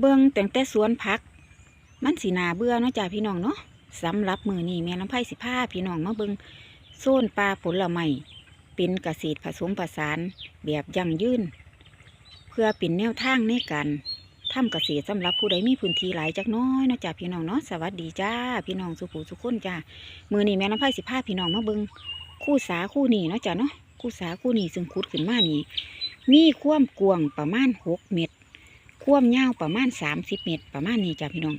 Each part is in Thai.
เบิ่งแต่งแต่สวนผัก มันสีนาเบื่อเนาะจ้าพี่น้องเนาะสำหรับมือนี้แม่ลำไผ่สิพาพี่น้องมาเบิ่งโซนปลาผลไม้เป็นเกษตรผสมผสานแบบยั่งยืนเพื่อเป็นแนวทางในการทำเกษตรสำหรับผู้ใดมีพื้นที่หลายจักน้อยนะจ้าพี่น้องเนาะสวัสดีจ้าพี่น้องสุขูสุขคนจ้ามือนี้แม่ลำไผ่สิพาพี่น้องมาเบิ่งคู่สาคู่นี้เนาะจ้าเนาะคู่สาคู่นี้ซึ่งขุดขึ้นมานี่มีความกวงประมาณหกเมตร ความยาวประมาณ30เมตร ประมาณนี้จ้ะพี่น้อง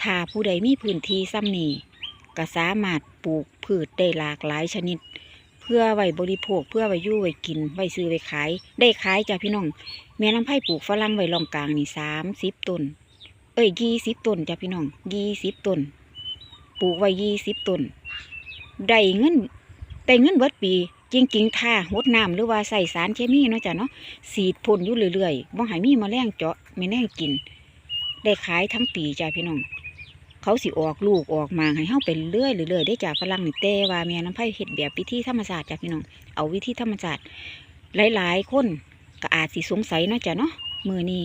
ถ้าผู้ใดมีพื้นที่ซ้ำนี้ก็สามารถปลูกพืชได้หลากหลายชนิด เพื่อไว้บริโภคเพื่อไว้ยู่ไว้กิน ไว้ซื้อไว้ขาย ได้ขายจ้ะพี่น้องแม่น้ำไผ่ปลูกฝรั่งไว้รองกลางนี่สามสิบต้น เอ้ยยี่สิบต้นจ้ะพี่น้องยี่สิบต้น ปลูกไว้ยี่สิบต้น ได้เงินได้เงินเบิดปีจริงๆถ้าหดน้ำหรือว่าใส่สารเคมีเนาะจ้ะเนาะสีดพ่นอยู่เรื่อยๆบ่ให้มีมาแมลงเจาะ แมลงกิน ได้ขายทั้งปีจ้าพี่น้อง เขาสิออกลูกออกมาให้เฮาเป็นเรื่อยเรื่อยได้จากฝรั่งนี่แต่ว่าแม่น้ำไผ่เฮ็ดแบบวิธีธรรมศาสตร์จ้าพี่น้อง เอาวิธีธรรมศาสตร์หลาย ๆ คนก็อาจสิสงสัยเนาะจ้ะเนาะมือนี้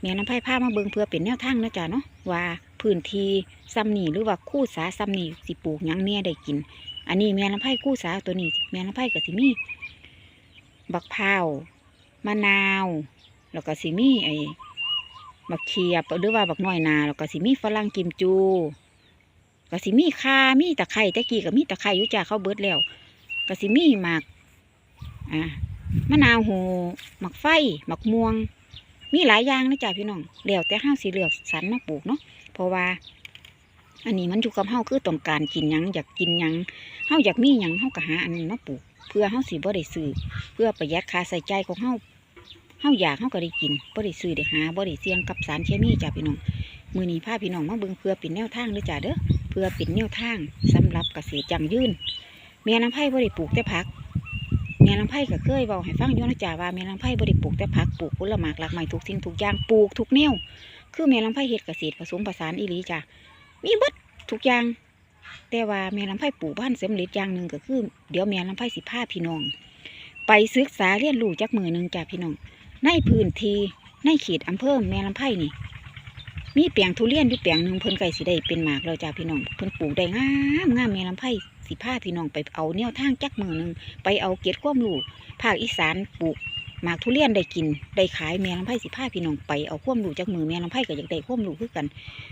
แม่น้ำไผ่พามาเบิงเพื่อเป็นแนวทางเนาะจ้ะเนาะว่าพื้นที่ซ้ำนี่หรือว่าคู่สาซ้ำนี่สิปลูกยังเนี่ยได้กิน อันนี้แม่น้ำไผ่คู่สาตัวนี้แม่น้ำไผ่ก็สิมีบักพร้าวมะนาว แล้วก็สิมีไอ้ บักเขียบหรือว่าบักน้อยนาแล้วก็สิมีฝรั่งกิมจูก็สิมีข่ามีตะไคร้ตะกี้ก็มีตะไคร้อยู่จ้าเขาเบิดแล้วก็สิมีหมากอ่ามะนาวโหหมักไฟหมักม่วง มีหลายอย่างนะจ้าพี่น้องแล้วแต่ห้าสิเหลือกสรรมาปลูกเนาะเพราะว่า อันนี้มันอยู่กับเฮาคือต้องการกินยังอยากกินยังเฮาอยากมีหยังเฮาก็หาอันนี้มาปลูก เพื่อเฮาสิบ่ได้ซื้อเพื่อประหยัดค่าใช้จ่ายของเฮา เฮาอยากเฮาก็ได้กินบ่ได้ซื้อได้หาบ่ได้เสี่ยงกับสารเคมีจ้ะพี่น้องมือนี้พาพี่น้องมาเบิ่งเพื่อเป็นแนวทางด้อจ้ะเด้อเพื่อเป็นแนวทางสำหรับเกษตรยั่งยืนแม่ลำไผ่บ่ได้ปลูกแต่ผักแม่ลำไผ่ก็เคยเว้าให้ฟังอยู่นะจ้ะว่าแม่ลำไผ่บ่ได้ปลูกแต่ผักปลูกผลไม้หลากหลายทุกสิ่งทุกอย่างปลูกทุกแนวคือแม่ลำไผ่เฮ็ดเกษตรผสมผสานอีหลีจ้ะมีเบิดทุกอย่าง แต่ว่าแม่ลำไผ่ปลูกบ้านเสำเร็จอย่างหนึ่งก็คือ เดี๋ยวแม่ลำไผ่สิพาพี่น้อง ไปศึกษาเรียนรู้จากมือหนึ่งจ้ะพี่น้อง ในพื้นที่ในเขตอำเภอแม่ลำไผ่นี่ มีแปลงทุเรียนอยู่แปลงหนึ่งเพิ่นไก่สิได้เป็นหมากแล้วจ้ะพี่น้องเพิ่นปลูกได้งามงามแม่ลำไผ่สิพาพี่น้องไปเอาแนวทางจักมือหนึ่งไปเอาเก็ดความรู้ภาคอีสานปลูกหมากทุเรียนได้กินได้ขายแม่ลำไผ่สิพาพี่น้องไปเอาความรู้จากมือแม่ลำไผ่ก็อยากได้ความรู้คือกัน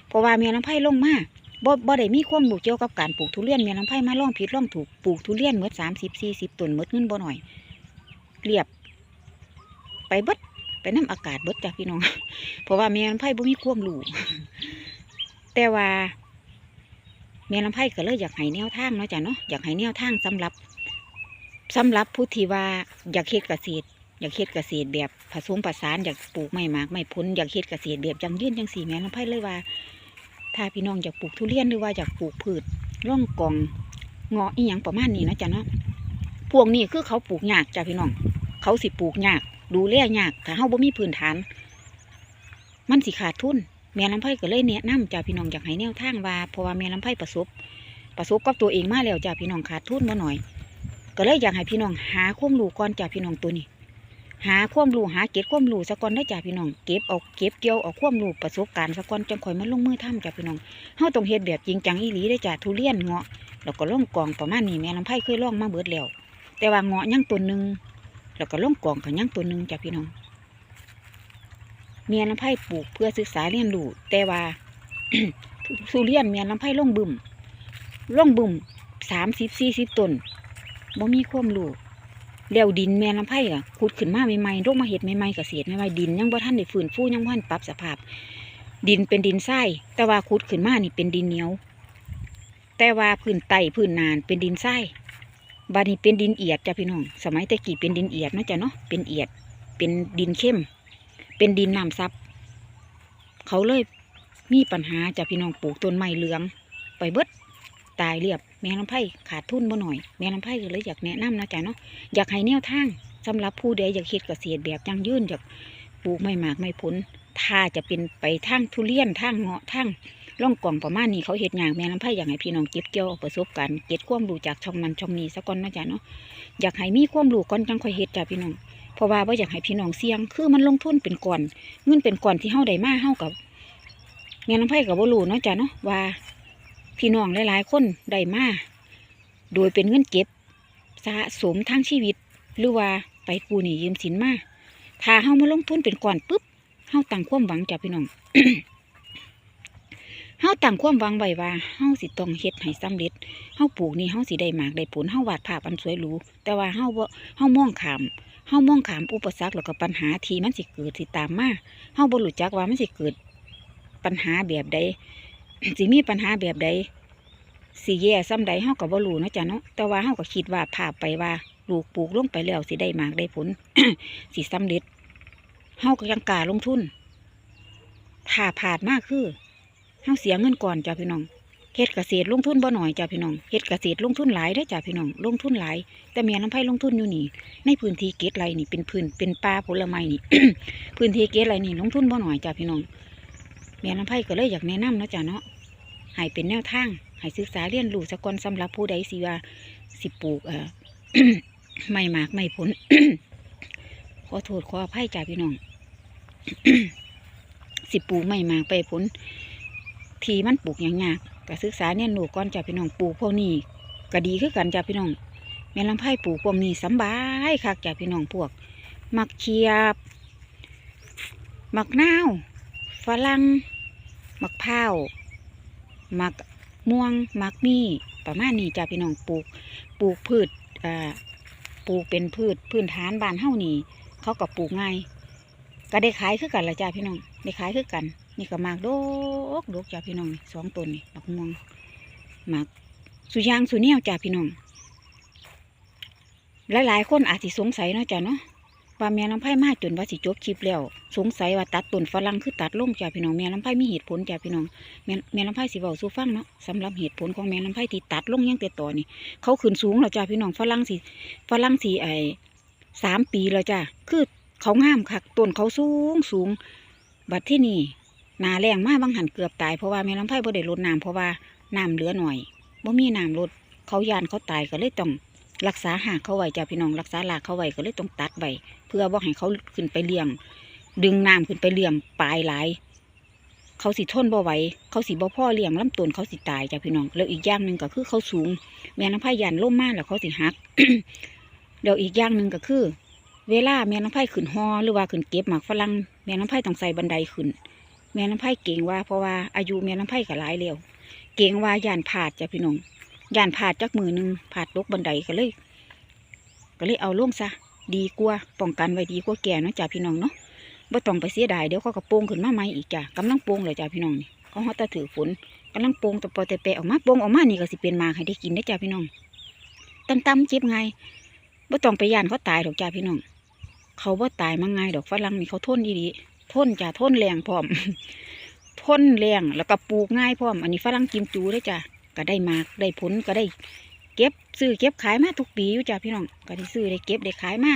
เพราะว่าแม่ลำไผ่ลงมาบ่บ่ได้มีความรู้เกี่ยวกับการปลูกทุเรียนแม่ลำไผ่มาล่องผิดลองถูกปลูกทุเรียนเมื่อสามสิบสี่สิบต้นเมื่อเงินบ่หน่อย เรียบ เบิดไปน้ำอากาศเบิดจ้ะพี่น้อง เพราะว่าแม่ลำไผ่บ่มีความรู้แต่ว่าแม่ลำไผ่ก็เลยอยากให้แนวทางเนาะจ้ะเนาะอยากให้แนวทางสำหรับสำหรับผู้ที่ว่าอยากเฮ็ดเกษตร อยากเฮ็ดเกษตรแบบผสมผสานอยากปลูกไม้หมากไม้ผลอยากเฮ็ดเกษตรแบบจังยืนจังสีแม่ลำไผ่เลยว่า ถ้าพี่น้องอยากปลูกทุเรียนหรือว่าอยากปลูกพืชร่องกองเงาะอีหยังประมาณนี้นะจ๊ะเนาะพวกนี้คือเขาปลูกยากจ้ะพี่น้อง เขาสิปลูกยาก ดูแลยากถ้าเฮาบ่มีพื้นฐาน มันสิขาดทุนแม่ลำไผ่ก็เลยแนะนำจ้าพี่น้องอยากให้แนวทางว่าเพราะว่าแม่ลำไผ่ประสบ ประสบกับตัวเองมาแล้วจ้าพี่น้องขาดทุนมาหน่อย ก็เลยอยากให้พี่น้องหาความรู้ก่อนจ้าพี่น้องตัวนี้หาความรู้หาเก็บความรู้สะก่อนได้จ้าพี่น้องเก็บเอาเก็บเกี่ยวเอาความรู้ประสบการณ์สะก่อนจังค่อยมาลงมือทำจ้าพี่น้องเฮาต้องเฮ็ดแบบจริงจังอีหลีได้จ้าทุเรียนเงาะแล้วก็ล่องกองประมาณนี้แม่ลำไผ่เคยล่องมาเบิดแล้วแต่ว่าเงาะยังตัวหนึ่ง แล้วก็ล่องกองก็ยังตัวหนึ่งจ้าพี่น้องเมียน้ำไผ่ปลูกเพื่อศึกษาเรียนรู้แต่ว่าทุเรียนเมียน้ำไผ่ล่องบึมล่องบึมสามสิบสี่สิบต้นบ่มีความรู้แล้วดินแม่น้ำไผ่อะขุดขึ้นมาใหม่ๆลงมาเห็ดใหม่ๆเกษตรใหม่ๆดินยังบ่ทันได้ฟื้นฟูยังบ่ทันปรับสภาพ ดินเป็นดินทรายแต่ว่าขุดขึ้นมานี่เป็นดินเหนียว แต่ว่าพื้นไต่พื้นนานเป็นดินทราย บานี้เป็นดินเอียดจ้ะพี่น้อง สมัยแต่กี้เป็นดินเอียดนะจ้ะเนาะ เป็นเอียด เป็นดินเข้ม เป็นดินน้ำซับ เขาเลยมีปัญหาจากพี่น้องปลูกต้นไม้เหลือง ไปเบิดตายเรียบ แม่ลำไผ่ขาดทุนบ่หน่อย แม่ลำไผ่ก็เลยอยากแนะนำนะจ๊ะเนาะ อยากให้แนวทางสำหรับผู้ใดอยากเฮ็ดเกษตรแบบยั่งยืนอยากปลูกไม่หมากไม่ผลถ้าจะเป็นไปทางทุเรียนทางเงาะทาง ร่องกล่องประมาณนี้เขาเฮ็ดอย่างแม่ลำไผ่อยากให้พี่น้องเก็บเกี่ยวเอาประสบการณ์เก็บความรู้จากช่องนั้นช่องนี้ซะก่อนนะจ๊ะเนาะอยากให้มีความรู้ก่อนจังค่อยเฮ็ดจ้ะพี่น้องเพราะว่าบ่อยากให้พี่น้องเสี่ยง คือมันลงทุนเป็นก่อนเงินเป็นก่อนที่เฮาได้มาเฮากับแม่น้ำไผ่กับบ่รู้เนาะจ้ะเนาะว่า พี่น้องหลายๆคนได้มาโดยเป็นเงินเก็บสะสมทั้งชีวิต หรือว่าไปกูนี้ยืมสินมาถ้าเฮามาลงทุนเป็นก่อนปุ๊บเฮาตั้งความหวังจ้ะพี่น้อง เฮาตั้งความหวังไว้ว่าเฮาสิต้องเฮ็ดให้สำเร็จเฮาปลูกนี่เฮาสิได้หมากได้ผลเฮาวาดภาพอันสวยหรูแต่ว่าเฮาบ่เฮามองข้ามเฮามองข้ามอุปสรรคแล้วก็ปัญหาที่มันสิเกิดสิตามมาเฮาบ่รู้จักว่ามันสิเกิดปัญหาแบบใดสิมีปัญหาแบบใดสิแย่ซ้ำใดเฮาก็บ่รู้เนาะจ้ะเนาะแต่ว่าเฮาก็คิดว่าภาพไปว่าลูกปลูกลงไปแล้วสิได้หมากได้ผลสิสำเร็จเฮาก็ยังกล้าลงทุนถ้าผ่าดมากคือ เฮาเสียเงินก่อนจ้ะพี่น้องเฮ็ดเกษตรลงทุนบ่หน่อยจ้ะพี่น้องเฮ็ดเกษตรลงทุนหลายได้อจ้ะพี่น้องลงทุนหลาย แต่แม่น้ำไผ่ลงทุนอยู่นี่ ในพื้นที่เกตไรนี่เป็นพื้นเป็นป่าผลไม้นี่ พื้นที่เกตไรนี่ลงทุนบ่หน่อยจ้ะพี่น้องแม่น้ำไผ่ก็เลยอยากแนะนำเนาะจ้ะเนาะให้เป็นแนวทางให้ศึกษาเรียนรู้สก่อนสำหรับผู้ใดสิว่าสิปลูกเอ่อไม่หมากไม่ผลขอโทษขออภัยจ้าพี่น้องสิปลูกไม่หมากไปผล ทีมันปลูกอย่างยากก็ศึกษาเนี่ยหนูก่อนจ้าพี่น้องปลูกพวกนี้ก็ดีคือกันจ้าพี่น้องแม่ลำไผ่ปลูกพวกนี้สบายคักจ้าพี่น้องพวก มักเขียบ มักนาวฝรั่งมักพร้าวมักม่วงมักมีประมาณนี้จ้าพี่น้องปลูก ปลูกพืชอ่าปลูกเป็นพืชพื้นฐานบ้านเฮ้านี่เขาก็ปลูกง่ายก็ได้ขายคือกันละจ้าพี่น้องได้ขายคือกัน นี่ก็หมากดกดกจ้าพี่น้องสองต้นนี่มักม่วงหมากสุยางสุเนียวจ้าพี่น้องหลายๆคนอาจสิสงสัยนะจ้ะเนาะว่าแม่ลำไผ่มาจนว่าสิจบคลิปแล้ว สงสัยว่าตัดต้นฝรั่งคือตัดลงจ้ะพี่น้องแม่ลำไผ่มีเหตุผลจ้ะพี่น้องแม่แม่ลำไผ่สิเว้าสู่ฟังเนาะสำหรับเหตุผลของแม่ลำไผ่ที่ตัดลงยังแต่ต่อนี่เขาขึ้นสูงแล้วจ้ะพี่น้องฝรั่งสิฝรั่งสิไอสามปีแล้วจ้ะคือเขาง่ามคักต้นเขาสูงสูง บัดที่นี่ นาแรงมาบางหันเกือบตายเพราะว่าแม่ลำไผ่บ่ได้ลดน้ำเพราะว่าน้ำเหลือหน่อยบ่มีน้ำลดเขายานเขาตายก็เลยต้องรักษาหากเขาไว้จ้าพี่น้องรักษาหลากเขาไว้ก็เลยต้องตัดไว้เพื่อบ่ให้เขาขึ้นไปเลี้ยง ดึงน้ำขึ้นไปเลี้ยงปลายหลายเขาสิทนบ่ไหวเขาสิบ่พ่อเลี้ยงลำต้นเขาสิตายจ้าพี่น้องแล้วอีกอย่างหนึ่งก็คือเขาสูง แม่น้ำพายยันล่มมากแล้วเขาสิหักแล้วอีกอย่างหนึ่งก็คือ เวลาแม่น้ำพายขึ้นฮอหรือว่าขึ้นเก็บหมากฝรั่งแม่น้ำพายต้องใส่บันไดขึ้น แม่น้ำพายเก่งว่าเพราะว่าอายุแม่น้ำพายก็หลายแล้วเก่งว่าย่านผาดจ้าพี่น้องย่านผาดจักมือหนึ่งผาดลกบันไดก็เลย ก็เลยเอาล่งซะดีกว่าป้องกันไว้ดีกว่าแก่เนาะจ้าพี่น้องเนาะบ่ต้องไปเสียดายเดี๋ยวเขาก็โป่งขึ้นมาใหม่อีกจ้ะกำลังโป่งเลยจ้าพี่น้องนี่เขาฮอดแตะถือฝนกำลังโป่งตะปอแต่แปะออกมาโป่งออกมานี่ก็สิเป็นมาให้ได้กินได้จ้าพี่น้องตำๆจิบไงบ่ต้องไปย่านเขาตายดอกจ้าพี่น้อง เขาบ่ตายมาไงดอกฝรั่งนี่เขาทนดีๆ ทนจ้าทนแรงพร้อมทนแรงแล้วก็ปลูกง่ายพร้อม อันนี้ฝรั่งกิมจูได้จ้ะก็ได้มากได้ผลก็ได้ เก็บซื้อเก็บขายมาทุกปีอยู่จ้าพี่น้องก็ได้ซื้อได้เก็บได้ขายมา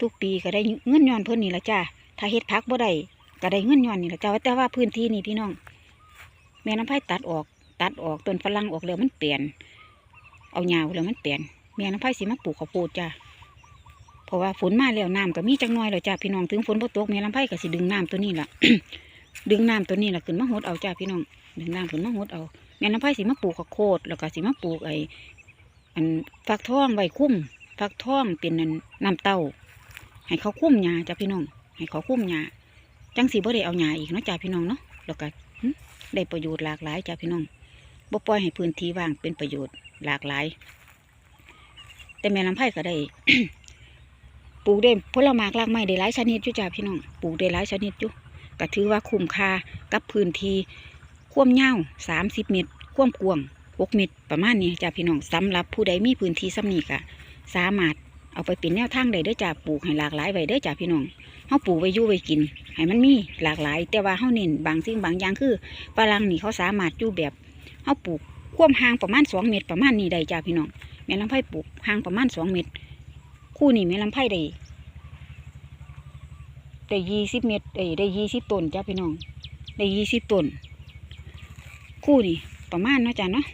ทุกปีก็ได้เงินย้อนเพิ่นนี่ละจ้าถ้าเฮ็ดพักบ่ได้ก็ได้เงินย้อนนี่ละจ้าแต่ว่าพื้นที่นี่พี่น้อง แม่น้ำไผ่ตัดออก ตัดออกต้นฝรั่งออกแล้วมันเปลี่ยน เอาหญ้าแล้วมันเปลี่ยนแม่น้ำไผ่สิมาปลูกข้าวโพดจ้า เพราะว่าฝนมาแล้วน้ำก็มีจังน้อยแล้วจ้าพี่น้องถึงฝนบ่ตกแม่น้ำไผ่ก็สิดึงน้ำตัวนี้ล่ะ ดึงน้ำตัวนี้ล่ะขึ้นมาหดเอาจ้าพี่น้อง ดึงน้ำขึ้นมาหดเอาแม่น้ำไผ่สิมาปลูกข้าวโพดแล้วก็สิมาปลูกไอ้อันฟักทองไว้คุ้มฟักทองเป็นน้ำเต้า ให้เขาคุ้มหญ้าจ้ะพี่น้อง ให้เขาคุ้มหญ้าจังสีบ่ได้เอาหญ้าอีกเนาะจ้ะพี่น้องเนาะแล้วก็ได้ประโยชน์หลากหลายจ้ะพี่น้องบ่ปล่อยให้พื้นที่ว่างเป็นประโยชน์หลากหลาย แต่แม่ลำไผ่ก็ได้ ปลูกได้ผลไม้รากไม้ได้หลายชนิดอยู่จ้ะพี่น้องปลูกได้หลายชนิดอยู่ก็ถือว่าคุ้มค่ากับพื้นที่ความยาวสามสิบเมตรควมกวงหกเมตรประมาณนี้จ้าพี่น้องสำหรับผู้ใดมีพื้นที่สำนี้กะสามารถเอาไปเป็นแนวทางใดเด้อจ้าปลูกให้หลากหลายไว้ด้อจ้าพี่น้องเฮาปลูกไว้ยู่ไว้กินให้มันมีหลากหลาย แต่ว่าเฮาเน้นบางสิ่งบางอย่างคือฝรั่งนี่เขาสามารถยู่แบบเฮาปลูกควมห่างประมาณสองเมตรประมาณนี้ได้จ้าพี่น้องแม่ลำไผ่ปลูกห่างประมาณสองเมตร คู่นี้แม่ลำไผ่ได้ได้ยี่สิบเมตรเอ้ยได้ยี่สิบต้นจ้าพี่น้อง ได้ยี่สิบต้น คู่นี่ประมาณเนาะจ้ะเนาะ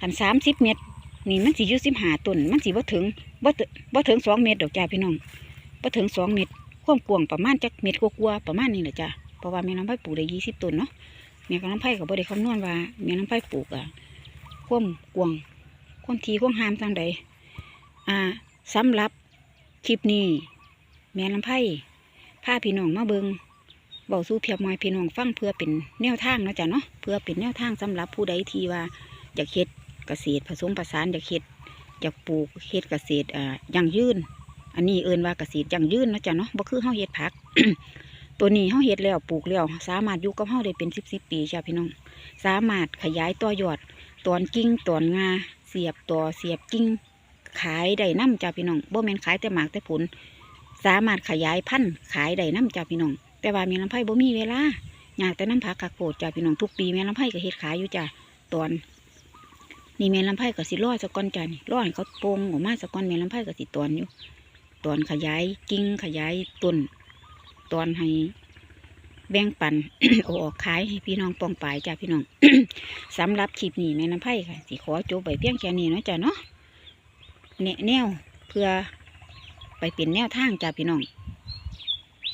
ขันสามสิบเมตร นี่มันสิอยู่สิบห้าต้น มันสิบ่ถึงบ่ถึงบ่ถึงสองเมตรดอกจ้าพี่น้องบ่ถึงสองเมตรความกว้างประมาณจักเมตรกว่าๆประมาณนี้แหละจ้ะเพราะว่าแม่น้ำไผ่ปลูกได้ยี่สิบต้นเนาะแม่น้ำไผ่ก็บ่ได้คำนวณว่าแม่น้ำไผ่ปลูกอะความกว้างความทีความหามทางใดอ่า สำหรับคลิปนี้ แม่น้ำไผ่พาพี่น้องมาเบิงเบาสู้เพียบมอยพี่น้องฟังเพื่อเป็นแนวทางนะจ้ะเนาะเพื่อเป็นแนวทางสำหรับผู้ใดที่ว่าอยากเฮ็ดเกษตรผสมผสานอยากเฮ็ดอยากปลูกเฮ็ดเกษตรอ่ายังยืนอันนี้เอินว่าเกษตรยังยืนนะจ้ะเนาะบ่คือเฮาเฮ็ดผัก ตัวนี้เฮาเฮ็ดแล้วปลูกแล้วสามารถอยู่กับเฮาได้เป็นสิบสิบปีจ้ะพี่น้อง สามารถขยายต่อยอดตอนกิ่งตอนงาเสียบต่อเสียบกิ่ง ขายได้น้ำจ้ะพี่น้องบ่แม่นขายแต่หมากแต่ผล สามารถขยายพันธุ์ขายได้น้ำจ้ะพี่น้อง แต่ว่าแม่ลำไผ่บ่มีเวลาอยากแต่น้ำผักกะโกดจ้ะพี่น้องทุกปีแม่ลำไผ่ก็เฮ็ดขายอยู่จ้ะตอนนี่แม่ลำไผ่ก็สิรอสักก้อนจ้ะนี่รอให้เขาโปร่งออกมาสักก้อนแม่ลำไผ่ก็สิตอนอยู่ตอนขยายกิ่งขยายต้นตอนให้แบ่งปันเอาออกขายให้พี่น้องปองปายจ้ะพี่น้องสำหรับคลิปนี้แม่น้ำไผ่ค่ะสิขอจบไปเพียงแค่นี้เนาะจ้ะเนาะ แนะแนวเพื่อไปเป็นแนวทางจ้ะพี่น้อง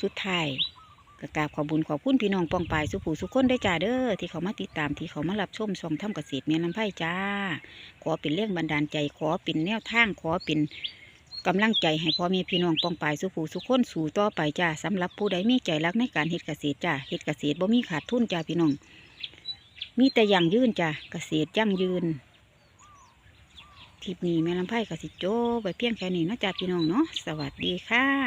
สุดท้ายก็กาบขอบุญขอบคุณพี่น้องปองปายสุผูสุขคนได้จ้าเด้อที่เขามาติดตามที่เขามารับชมช่องทำเกษตรแม่น้ำไผ่จ้า ขอเป็นเรื่องบันดาลใจ ขอเป็นแนวทางขอเป็นกำลังใจให้พ่อแม่พี่น้องปองปายสุผูสุขคนสู่ต่อไปจ้าสำหรับผู้ใดมีใจรักในการเฮ็ดเกษตรจ้าเฮ็ดเกษตรบ่มีขาดทุนจ้าพี่น้องมีแต่ยั่งยืนจ้ะเกษตรยั่งยืน คลิปนี้แม่ลำไพ่กสิโจไปเพียงแค่นี้นาะจ๊ะพี่น้องเนาะสวัสดีค่ะ